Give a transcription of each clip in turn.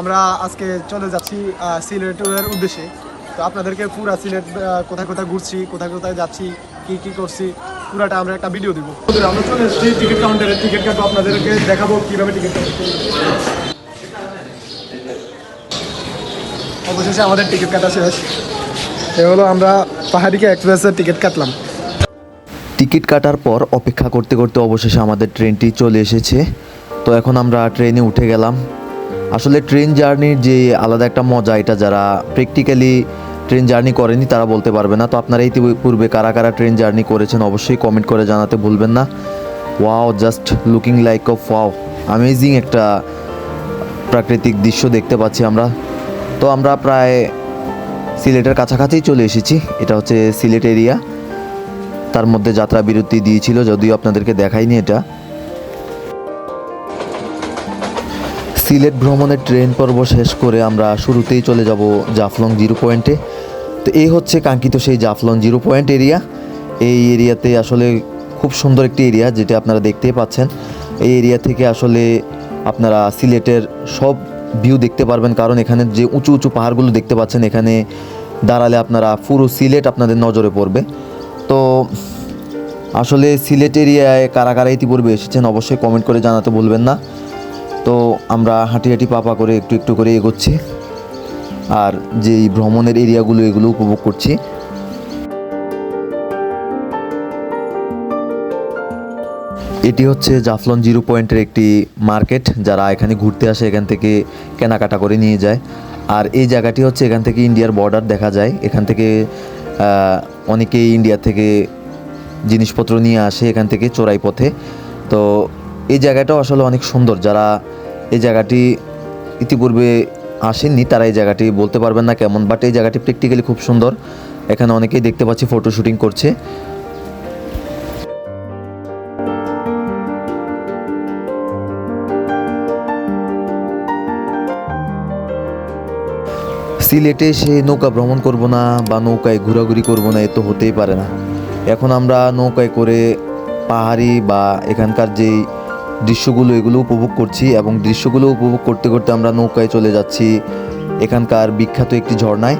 আমরা আজকে চলে যাচ্ছি সিলেটের উদ্দেশ্যে। তো আপনাদেরকে পুরা সিলেট কোথায় কোথায় ঘুরছি, কোথায় কোথায় যাচ্ছি, কি কি করছি, পুরাটা আমরা একটা ভিডিও দিব। আমরা চলে এসেছি টিকিট কাউন্টারে টিকিট কাটবো আপনাদেরকে দেখাবো কীভাবে টিকিট অবশেষে আমাদের টিকিট কাটা শেষ। এ হলো আমরা পাহাড়িকে এক্সপ্রেসের টিকিট কাটলাম। টিকিট কাটার পর অপেক্ষা করতে করতে অবশেষে আমাদের ট্রেনটি চলে এসেছে। তো এখন আমরা ট্রেনে উঠে গেলাম। আসলে ট্রেন জার্নির যে আলাদা একটা মজা, এটা যারা প্র্যাকটিক্যালি ট্রেন জার্নি করেনি তারা বলতে পারবে না। তো আপনারা ইতিপূর্বে কারা কারা ট্রেন জার্নি করেছেন অবশ্যই কমেন্ট করে জানাতে ভুলবেন না। Wow just looking like of wow amazing একটা প্রাকৃতিক দৃশ্য দেখতে পাচ্ছি আমরা। তো আমরা প্রায় সিলেটের কাছাকাছিই চলে এসেছি। এটা হচ্ছে সিলেট এরিয়া তার মধ্যে যাত্রা বিরতি দিয়েছিল, যদিও আপনাদেরকে দেখাইনি এটা। সিলেট ভ্রমণের ট্রেন পর্ব শেষ করে আমরা শুরুতেই চলে যাব জাফলং জিরো পয়েন্টে। তো এই হচ্ছে কাঙ্ক্ষিত সেই জাফলং জিরো পয়েন্ট এরিয়া। এই এরিয়াতে আসলে খুব সুন্দর একটি এরিয়া, যেটা আপনারা দেখতেই পাচ্ছেন। এই এরিয়া থেকে আসলে আপনারা সিলেটের সব ভিউ দেখতে পারবেন, কারণ এখানে যে উঁচু উঁচু পাহাড়গুলো দেখতে পাচ্ছেন, এখানে দাঁড়ালে আপনারা পুরো সিলেট আপনাদের নজরে পড়বে। তো আসলে সিলেট এরিয়ায় কারা কারা ইতিপূর্বে এসেছেন, অবশ্যই কমেন্ট করে জানাতে ভুলবেন না। তো আমরা হাঁটি হাঁটি পাপা করে একটু একটু করে এগোচ্ছি। আর যেই ভ্রমণের এরিয়াগুলো এগুলো উপভোগ করছি। এটি হচ্ছে জাফলন জিরো পয়েন্টের একটি মার্কেট, যারা এখানে ঘুরতে আসে এখান থেকে কেনাকাটা করে নিয়ে যায়। আর এই জায়গাটি হচ্ছে এখান থেকে ইন্ডিয়ার বর্ডার দেখা যায়। এখান থেকে অনেকেই ইন্ডিয়া থেকে জিনিসপত্র নিয়ে আসে এখান থেকে চোরাই পথে। তো এই জায়গাটাও আসলে অনেক সুন্দর। যারা এই জায়গাটি ইতিপূর্বে আসেননি, তারা এই জায়গাটি বলতে পারবেন না কেমন বাট এই জায়গাটি প্র্যাকটিক্যালি খুব সুন্দর। এখানে অনেকেই দেখতে পাচ্ছি ফটো শুটিং করছে। সিলেটে সে নৌকা ভ্রমণ করব না বা নৌকায় ঘোরাঘুরি করব না, এ তো হতেই পারে না। এখন আমরা নৌকায় করে পাহাড়ি বা এখানকার যেই দৃশ্যগুলো এগুলো উপভোগ করছি এবং দৃশ্যগুলো উপভোগ করতে করতে আমরা নৌকায় চলে যাচ্ছি এখানকার বিখ্যাত একটি ঝর্ণায়।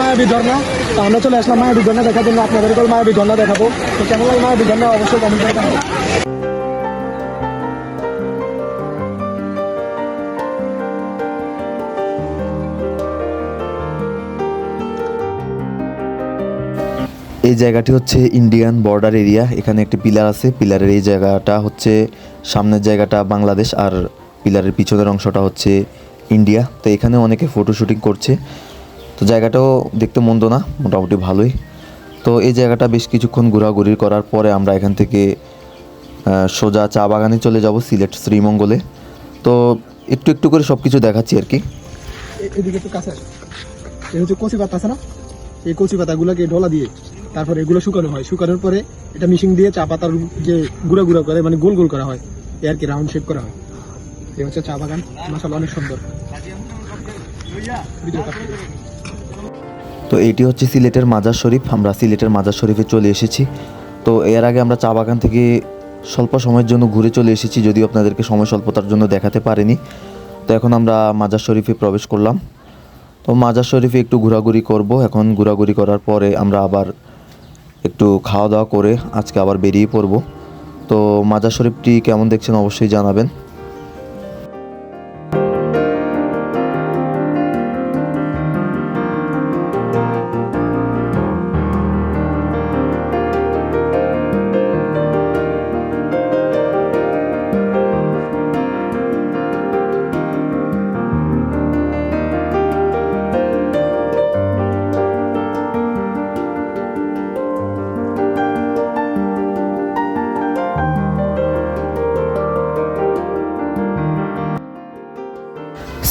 মায়াবী ঝর্ণা। আমরা চলে আসলাম মায়াবী ঝর্ণা দেখার জন্য। আপনাদের মায়াবী ঝর্ণা দেখাবো। তো লাগে মায়াবী ঝর্ণা? অবশ্যই কমেন্ট করে এই জায়গাটি হচ্ছে ইন্ডিয়ান বর্ডার এরিয়া এখানে একটি পিলার আছে। পিলারের এই জায়গাটা হচ্ছে সামনের জায়গাটা বাংলাদেশ আর পিলারের পিছনের অংশটা হচ্ছে ইন্ডিয়া তো এখানে অনেকে ফটো শুটিং করছে। তো জায়গাটাও দেখতে মন্দ না, মোটামুটি ভালোই। তো এই জায়গাটা বেশ কিছুক্ষণ ঘোরাঘুরি করার পরে আমরা এখান থেকে সোজা চা বাগানে চলে যাব সিলেট শ্রীমঙ্গলে। তো একটু একটু করে সব কিছু দেখাচ্ছি আর কি। এদিকে একটু কাছে এই হচ্ছে কচি পাতা আছে না? এই কচি পাতাগুলোকে ডলা দিয়ে তারপরে এগুলো শুকানো হয়। শুকানোর পরে এটা মিশিং দিয়ে চা পাতার যে গুঁড়া গুঁড়া করে মানে গোল গোল করা হয়। এ আর কি রাউন্ড শেপ করা হয়। এই হচ্ছে চা বাগান। মাসাল অনেক সুন্দর। তো এটি হচ্ছে সিলেটের মাজার শরীফ। আমরা সিলেটের মাজার শরীফে চলে এসেছি। তো এর আগে আমরা চা বাগান থেকে স্বল্প সময়ের জন্য ঘুরে চলে এসেছি, যদিও আপনাদেরকে সময় স্বল্পতার জন্য দেখাতে পারিনি। তো এখন আমরা মাজার শরীফে প্রবেশ করলাম। তো মাজার শরীফে একটু ঘোরাঘুরি করব। এখন ঘোরাঘুরি করার পরে আমরা আবার একটু খাওয়া দাওয়া করে আজকে আবার বেরিয়ে পড়ব। তো মাজার শরীফটি কেমন দেখছেন অবশ্যই জানাবেন।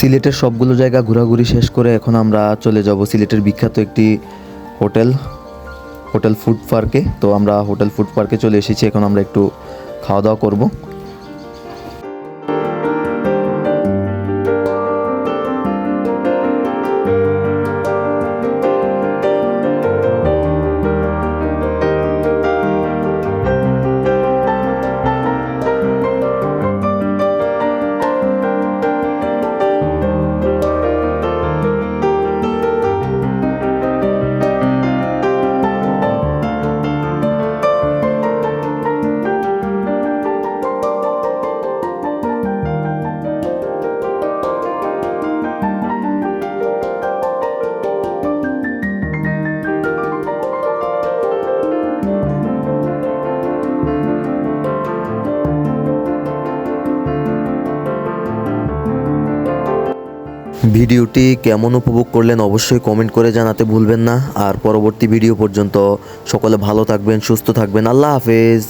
সিলেটের সবগুলো জায়গা ঘোরাঘুরি শেষ করে এখন আমরা চলে যাব সিলেটের বিখ্যাত একটি হোটেল হোটেল ফুড পার্কে। তো আমরা হোটেল ফুড পার্কে চলে এসেছি, এখন আমরা একটু খাওয়া দাওয়া করব। ভিডিওটি কেমন উপভোগ করলেন অবশ্যই কমেন্ট করে জানাতে ভুলবেন না। আর পরবর্তী ভিডিও পর্যন্ত সকলে ভালো থাকবেন, সুস্থ থাকবেন। আল্লাহ হাফেজ।